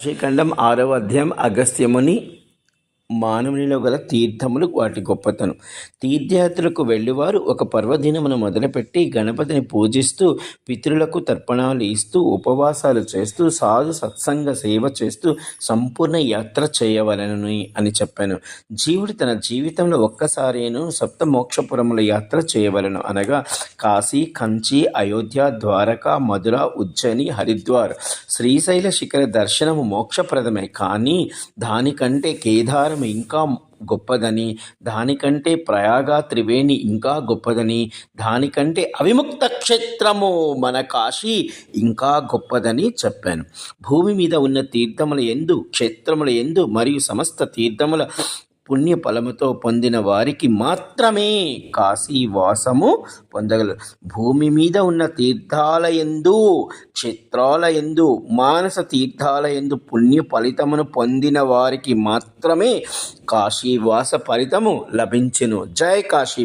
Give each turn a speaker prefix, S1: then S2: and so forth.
S1: శ్రీఖండం ఆరవ అధ్యాయం అగస్త్యముని మానవునిలో గల తీర్థములు వాటి గొప్పతనం. తీర్థయాత్రకు వెళ్ళివారు ఒక పర్వదినమును మొదలుపెట్టి గణపతిని పూజిస్తూ పితృలకు తర్పణాలు ఇస్తూ ఉపవాసాలు చేస్తూ సాధు సత్సంగ సేవ చేస్తూ సంపూర్ణ యాత్ర చేయవలనని అని చెప్పాను. జీవుడు తన జీవితంలో ఒక్కసారేను సప్త మోక్షపురముల యాత్ర చేయవలను అనగా కాశీ కంచి అయోధ్య ద్వారక మధుర ఉజ్జయిని హరిద్వార్. శ్రీశైల శిఖర దర్శనము మోక్షప్రదమే. కానీ దానికంటే కేదారం ఇంకా గొప్పదని దానికంటే ప్రయాగ త్రివేణి ఇంకా గొప్పదని దానికంటే అవిముక్త క్షేత్రము మన కాశీ ఇంకా గొప్పదని చెప్పాను. భూమి మీద ఉన్న తీర్థముల ఎందు క్షేత్రముల ఎందు మరియు సమస్త తీర్థముల పుణ్య ఫలముతో పొందిన వారికి మాత్రమే కాశీ వాసము పొందగలరు. భూమి మీద ఉన్న తీర్థాల క్షేత్రాలయందు మానస తీర్థాలయందు పుణ్య ఫలితమును పొందిన వారికి మాత్రమే కాశీవాస ఫలితము లభించెను. జై కాశీ